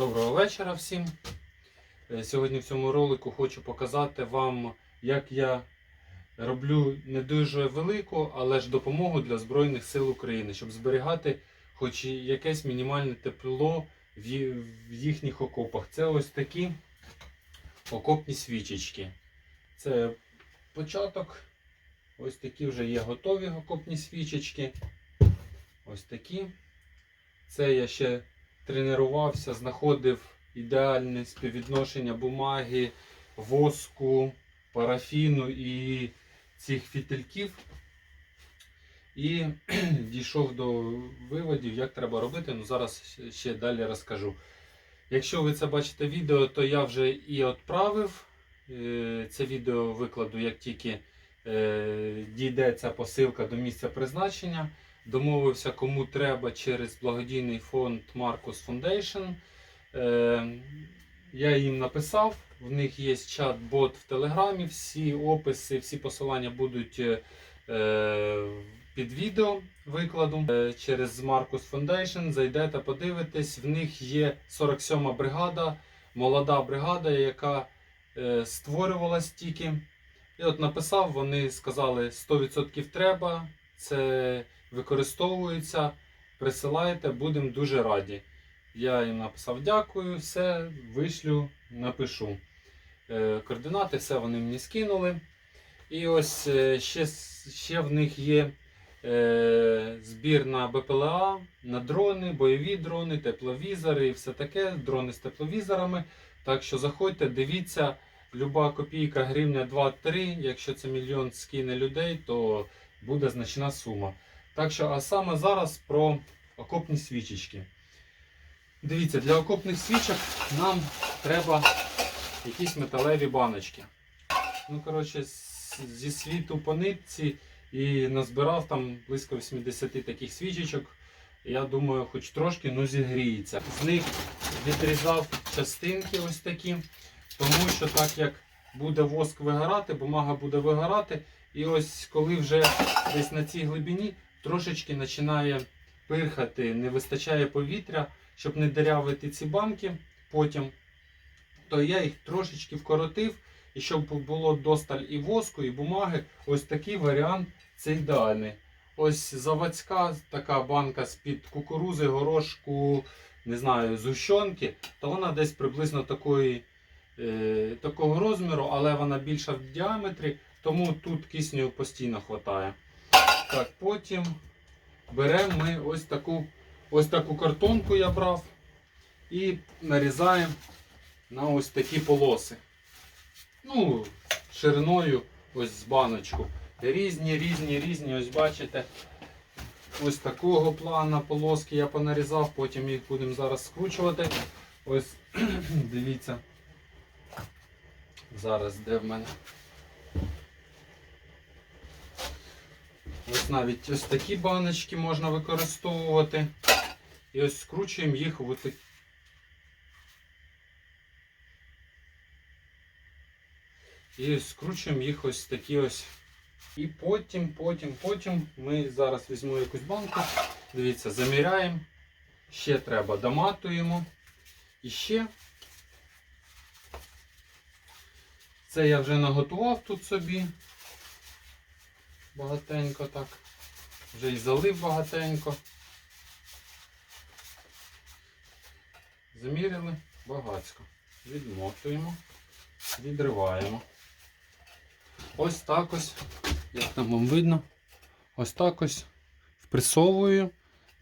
Доброго вечора всім. Е, Сьогодні в цьому ролику хочу показати вам, як я роблю не дуже велику, але ж допомогу для Збройних сил України, щоб зберігати хоч якесь мінімальне тепло в їхніх окопах. Це ось такі окопні свічечки. Це початок. Ось такі вже є готові окопні свічечки. Ось такі. Це я ще тренувався, знаходив ідеальне співвідношення бумаги, воску, парафіну і цих фітильків. І дійшов до виводів, як треба робити. Ну зараз ще далі розкажу. Якщо ви це бачите відео, то я вже і відправив. Е, Це відео викладу, як тільки е, дійде ця посилка до місця призначення. Домовився, кому треба через благодійний фонд Marcus Foundation. Е, я їм написав, в них є чат-бот в Телеграмі, всі описи, всі посилання будуть е, під відео викладу. Е, через Marcus Foundation зайдете, подивитесь, в них є 47 бригада, молода бригада, яка е, створювалась тільки. І от написав, вони сказали 100% треба. Це використовується, присилайте, будемо дуже раді. Я їм написав дякую, все, вишлю, напишу. Е, Координати, все вони мені скинули. І ось е, ще, ще в них є е, збір на БПЛА, на дрони, бойові дрони, тепловізори і все таке, дрони з тепловізорами. Так що заходьте, дивіться, люба копійка, гривня 2-3. Якщо це мільйон скине людей, то буде значна сума. Так що, а саме зараз про окопні свічечки. Дивіться, для окопних свічок нам треба якісь металеві баночки. Ну, коротше, зі світу по нитці і назбирав там близько 80 таких свічечок. Я думаю, хоч трошки ну, зігріється. З них відрізав частинки ось такі, тому що так як буде воск вигорати, бумага буде вигорати. І ось коли вже десь на цій глибині трошечки починає пирхати, не вистачає повітря, щоб не дирявити ці банки потім, то я їх трошечки вкоротив, і щоб було досталь і воску, і бумаги. Ось такий варіант це ідеальний. Ось заводська така банка з-під кукурузи, горошку, не знаю, зущенки, то вона десь приблизно такої, е, такого розміру, але вона більша в діаметрі, тому тут кисню постійно вистачає. Так, потім беремо ми ось таку, ось таку картонку я брав і нарізаємо на ось такі полоси. Ну, шириною ось з баночку. Різні, різні, різні, ось бачите. Ось такого плана полоски я понарізав, потім їх будемо зараз скручувати. Ось, дивіться. Зараз де в мене. Ось навіть ось такі баночки можна використовувати. І ось скручуємо їх в такі. І скручуємо їх ось такі ось. І потім, потім, потім ми зараз візьмемо якусь банку. Дивіться, заміряємо. Ще треба доматуємо. І ще. Це я вже наготував тут собі. Багатенько так. Вже і залив багатенько. Заміряли багацько. Відмотуємо, відриваємо. Ось так ось, як там вам видно, ось так ось впресовую,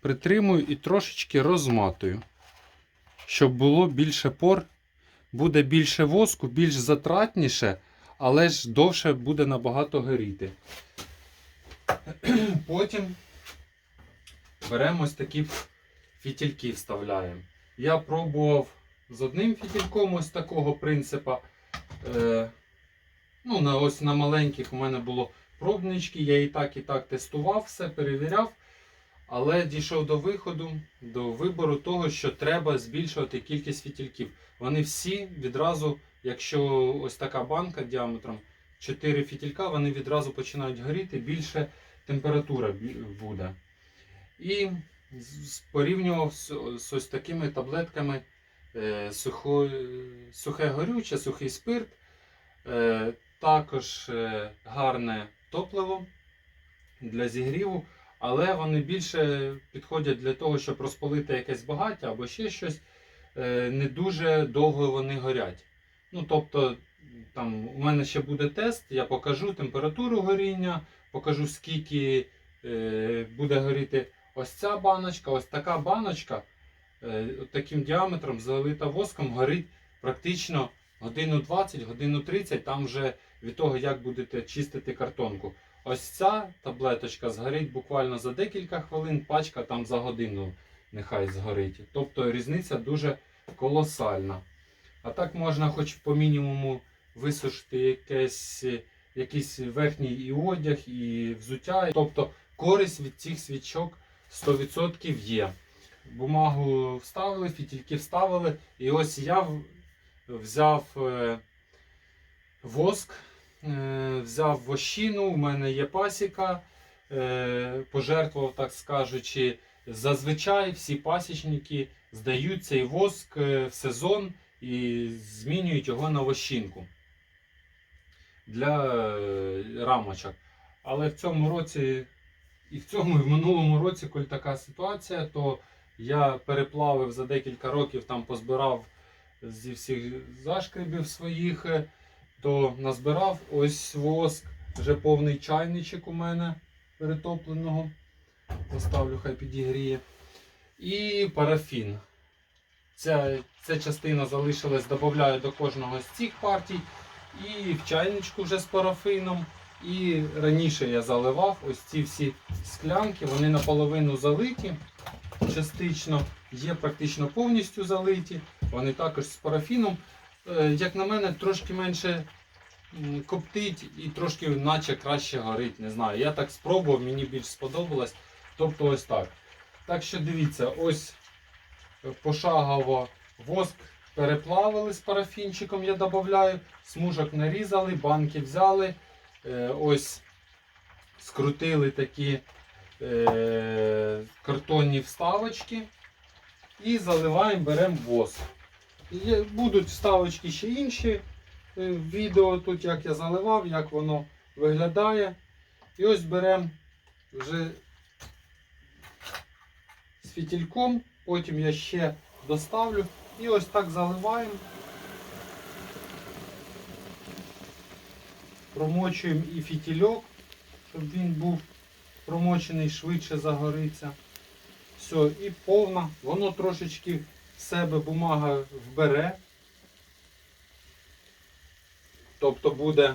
притримую і трошечки розматую. Щоб було більше пор, буде більше воску, більш затратніше, але ж довше буде набагато горіти. Потім беремо ось такі фітільки вставляємо. Я пробував з одним фітільком ось такого принципу. Е, ну, на, ось на маленьких у мене було пробнички, я і так, і так тестував, все перевіряв. Але дійшов до виходу, до вибору того, що треба збільшувати кількість фітільків. Вони всі відразу, якщо ось така банка діаметром 4 фітілька, вони відразу починають горіти, більше температура буде. І порівнював з, ось такими таблетками е, сухе горюче, сухий спирт, е, також е, гарне топливо для зігріву, але вони більше підходять для того, щоб розпалити якесь багаття або ще щось. Не дуже довго вони горять. Ну, тобто, там у мене ще буде тест, я покажу температуру горіння, покажу скільки е, буде горіти ось ця баночка, ось така баночка е, таким діаметром залита воском горить практично годину 20, годину 30, там вже від того, як будете чистити картонку. Ось ця таблеточка згорить буквально за декілька хвилин, пачка там за годину нехай згорить. Тобто різниця дуже колосальна. А так можна хоч по мінімуму висушити якесь, якийсь верхній і одяг, і взуття. Тобто користь від цих свічок 100% є. Бумагу вставили, фітільки вставили. І ось я взяв е, воск, е, взяв вощину, у мене є пасіка, е, пожертвував, так скажучи. Зазвичай всі пасічники здають цей воск в сезон і змінюють його на вощинку для е, рамочок. Але в цьому році, і в цьому, і в минулому році, коли така ситуація, то я переплавив за декілька років, там позбирав зі всіх зашкрібів своїх, е, то назбирав ось воск, вже повний чайничок у мене перетопленого. Поставлю, хай підігріє. І парафін. Ця, ця частина залишилась, додаю до кожного з цих партій. І в чайничку вже з парафином. І раніше я заливав ось ці всі склянки, вони наполовину залиті, частично є практично повністю залиті. Вони також з парафіном. Е, Як на мене, трошки менше коптить і трошки наче краще горить. Не знаю. Я так спробував, мені більш сподобалось. Тобто ось так. Так що дивіться, ось пошагово воск переплавили з парафінчиком, я додаю, смужок нарізали, банки взяли, е, ось скрутили такі е, картонні вставочки і заливаємо, беремо воск. Будуть вставочки ще інші е, відео тут, як я заливав, як воно виглядає. І ось беремо вже з фітільком, потім я ще доставлю і ось так заливаємо. Промочуємо і фітільок, щоб він був промочений, швидше загориться. Все, і повна. Воно трошечки в себе бумага вбере. Тобто буде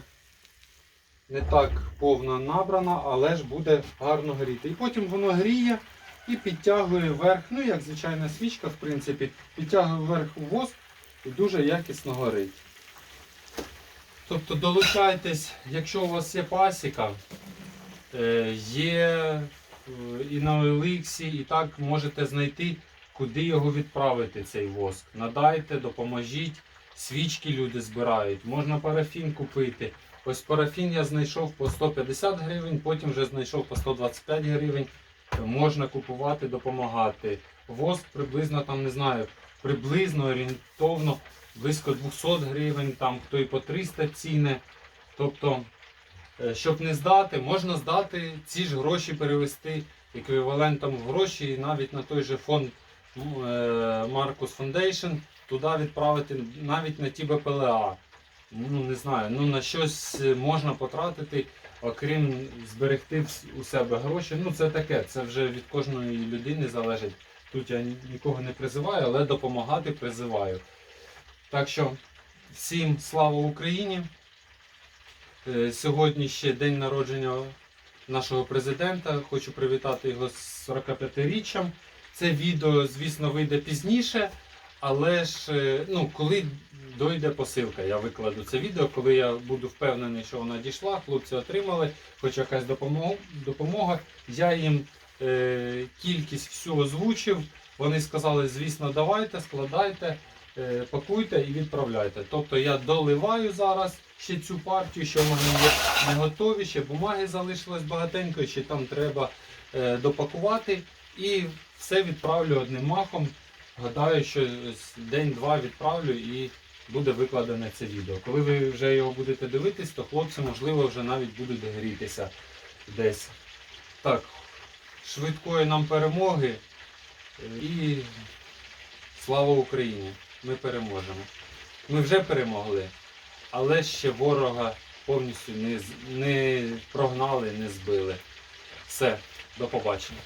не так повно набрана, але ж буде гарно горіти. І потім воно гріє і підтягує вверх, ну як звичайна свічка, в принципі, підтягує вверх воск і дуже якісно горить. Тобто долучайтесь, якщо у вас є пасіка, е, є е, і на Оліксі, і так можете знайти, куди його відправити, цей воск. Надайте, допоможіть. Свічки люди збирають, можна парафін купити. Ось парафін я знайшов по 150 гривень, потім вже знайшов по 125 гривень. Можна купувати, допомагати. Воск приблизно там не знаю, приблизно орієнтовно близько 200 гривень, там хто і по 300 ціни. Тобто, е, щоб не здати, можна здати ці ж гроші перевести еквівалентом в гроші і навіть на той же фонд е, Marcus Foundation туди відправити навіть на ті БПЛА. Ну не знаю, ну на щось можна потратити, окрім зберегти у себе гроші. Ну це таке, це вже від кожної людини залежить. Тут я нікого не призиваю, але допомагати призиваю. Так що всім слава Україні! Е, Сьогодні ще день народження нашого президента. Хочу привітати його з 45-річчям. Це відео, звісно, вийде пізніше, але ж е, ну, коли дойде посилка, я викладу це відео, коли я буду впевнений, що вона дійшла, хлопці отримали, хоч якась допомога. допомога. Я їм е, кількість всього озвучив. Вони сказали, звісно, давайте, складайте, е, пакуйте і відправляйте. Тобто я доливаю зараз ще цю партію, що в мене є не готові, ще бумаги залишилось багатенько, ще там треба е, допакувати. І все відправлю одним махом. Гадаю, що день-два відправлю і буде викладене це відео. Коли ви вже його будете дивитись, то хлопці, можливо, вже навіть будуть грітися десь. Так, швидкої нам перемоги і слава Україні! Ми переможемо. Ми вже перемогли, але ще ворога повністю не, не прогнали, не збили. Все, до побачення.